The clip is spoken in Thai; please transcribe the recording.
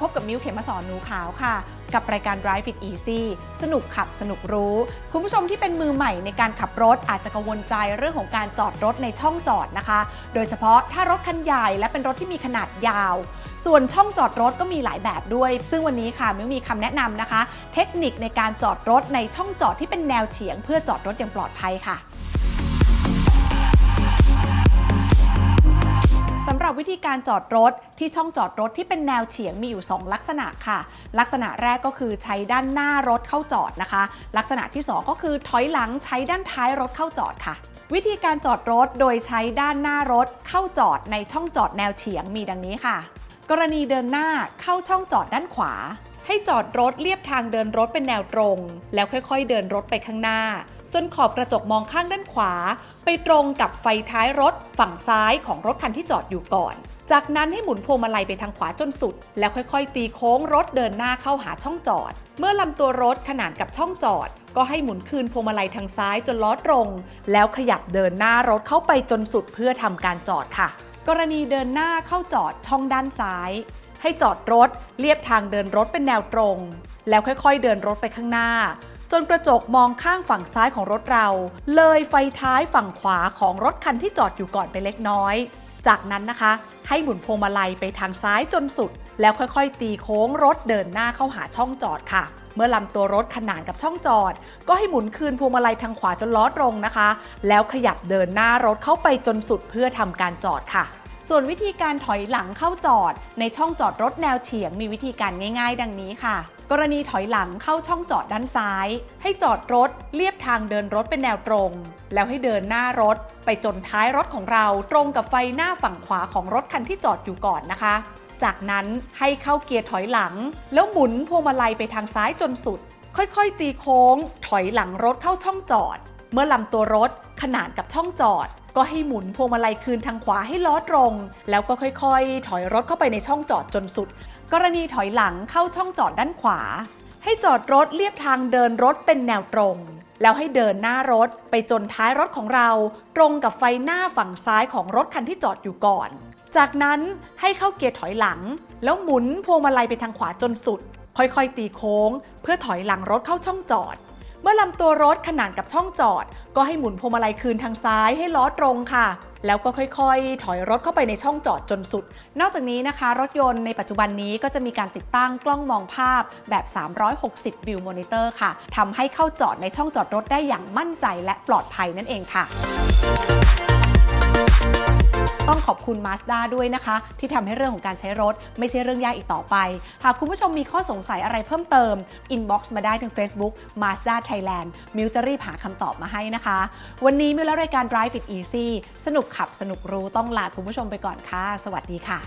พบกับมิวเขมสอนหนูขาวค่ะ กับรายการ Drive It Easy สนุกขับสนุกรู้ คุณผู้ชมที่เป็นมือใหม่ในการขับรถอาจจะกังวลใจเรื่องของการจอดรถในช่องจอดนะคะ โดยเฉพาะถ้ารถคันใหญ่และเป็นรถที่มีขนาดยาว ส่วนช่องจอดรถก็มีหลายแบบด้วย ซึ่งวันนี้ค่ะมิวมีคำแนะนำนะคะ เทคนิคในการจอดรถในช่องจอดที่เป็นแนวเฉียง เพื่อจอดรถอย่างปลอดภัยค่ะ สำหรับวิธีการจอดรถที่ช่องจอดรถที่เป็นแนวเฉียงมีอยู่ 2 ลักษณะค่ะ ลักษณะแรกก็คือใช้ด้านหน้ารถเข้าจอดนะคะ ลักษณะที่ 2 ก็คือถอยหลังใช้ด้านท้ายรถเข้าจอดค่ะ วิธีการจอดรถโดยใช้ด้านหน้ารถเข้าจอดในช่องจอดแนวเฉียงมีดังนี้ค่ะ กรณีเดินหน้าเข้าช่องจอดด้านขวา ให้จอดรถเลียบทางเดินรถเป็นแนวตรง แล้วค่อยๆ เดินรถไปข้างหน้า จนขอบกระจกมองข้างด้านขวา ไปตรงกับไฟท้ายรถฝั่งซ้ายของรถคันที่จอดอยู่ก่อน จากนั้นให้หมุนพวงมาลัยไปทางขวาจนสุด แล้วค่อยๆ ตีโค้งรถเดินหน้าเข้าหาช่องจอด เมื่อลำตัวรถขนานกับช่องจอด ก็ให้หมุนคืนพวงมาลัยทางซ้ายจนล้อตรง แล้วขยับเดินหน้ารถเข้าไปจนสุดเพื่อทำการจอดค่ะ กรณีเดินหน้าเข้าจอดช่องด้านซ้ายให้จอดรถเลียบทางเดินรถเป็นแนวตรง แล้วค่อยๆ เดินรถไปข้างหน้า จนกระจกมองข้างฝั่งซ้ายของรถเรา เลยไฟท้ายฝั่งขวาของรถคันที่จอดอยู่ก่อนไปเล็กน้อย จากนั้นนะคะ ให้หมุนพวงมาลัยไปทางซ้ายจนสุด แล้วค่อยๆ ตีโค้งรถเดินหน้าเข้าหาช่องจอดค่ะ เมื่อลำตัวรถขนานกับช่องจอด ก็ให้หมุนคืนพวงมาลัยทางขวาจนล้อตรงนะคะ แล้วขยับเดินหน้ารถเข้าไปจนสุดเพื่อทำการจอดค่ะ ส่วนวิธีการถอยหลังเข้าจอด ในช่องจอดรถแนวเฉียงมีวิธีการง่าย ๆ ดังนี้ค่ะ กรณีถอยหลังเข้าช่องจอดด้านซ้าย ให้จอดรถเลียบทางเดินรถเป็นแนวตรง แล้วให้เดินหน้ารถ ไปจนท้ายรถของเราตรงกับไฟหน้าฝั่งขวาของรถคันที่จอดอยู่ก่อนนะคะ จากนั้นให้เข้าเกียร์ถอยหลัง แล้วหมุนพวงมาลัยไปทางซ้ายจนสุด ค่อยๆ ตีโค้ง ถอยหลังรถเข้าช่องจอด เมื่อลำตัวรถขนานกับช่องจอด ก็ให้หมุนพวงมาลัยคืนทางขวาให้ล้อตรง แล้วก็ค่อยๆ ถอยรถเข้าไปในช่องจอดจนสุด กรณีถอยหลังเข้าช่องจอดด้านขวา ให้จอดรถเลียบทางเดินรถเป็นแนวตรง แล้วให้เดินหน้ารถไปจนท้ายรถของเรา ตรงกับไฟหน้าฝั่งซ้ายของรถคันที่จอดอยู่ก่อน จากนั้นให้เข้าเกียร์ถอยหลัง แล้วหมุนพวงมาลัยไปทางขวาจนสุด ค่อยๆ ตีโค้ง เพื่อถอยหลังรถเข้าช่องจอด เมื่อลำตัวรถขนานกับช่องจอด ก็ให้หมุนพวงมาลัยคืนทางซ้ายให้ล้อตรงค่ะ แล้วก็ค่อยๆ ถอยรถเข้าไปในช่องจอดจนสุด นอกจากนี้นะคะ รถยนต์ในปัจจุบันนี้ก็จะมีการติดตั้งกล้องมองภาพแบบ 360 วิวมอนิเตอร์ค่ะทำให้เข้าจอดในช่องจอดรถได้อย่างมั่นใจและปลอดภัยนั่นเองค่ะ ต้องขอบคุณ Mazda ด้วยนะคะ ที่ทำให้เรื่องของการใช้รถ ไม่ใช่เรื่องยากอีกต่อไป หากคุณผู้ชมมีข้อสงสัยอะไรเพิ่มเติม inbox มาได้ทาง Facebook Mazda Thailand มิวจะรีบหาคำตอบมาให้นะคะ วันนี้มิวและรายการ Drive It Easy สนุกขับสนุกรู้ต้องลาคุณผู้ชมไปก่อนค่ะ สวัสดีค่ะ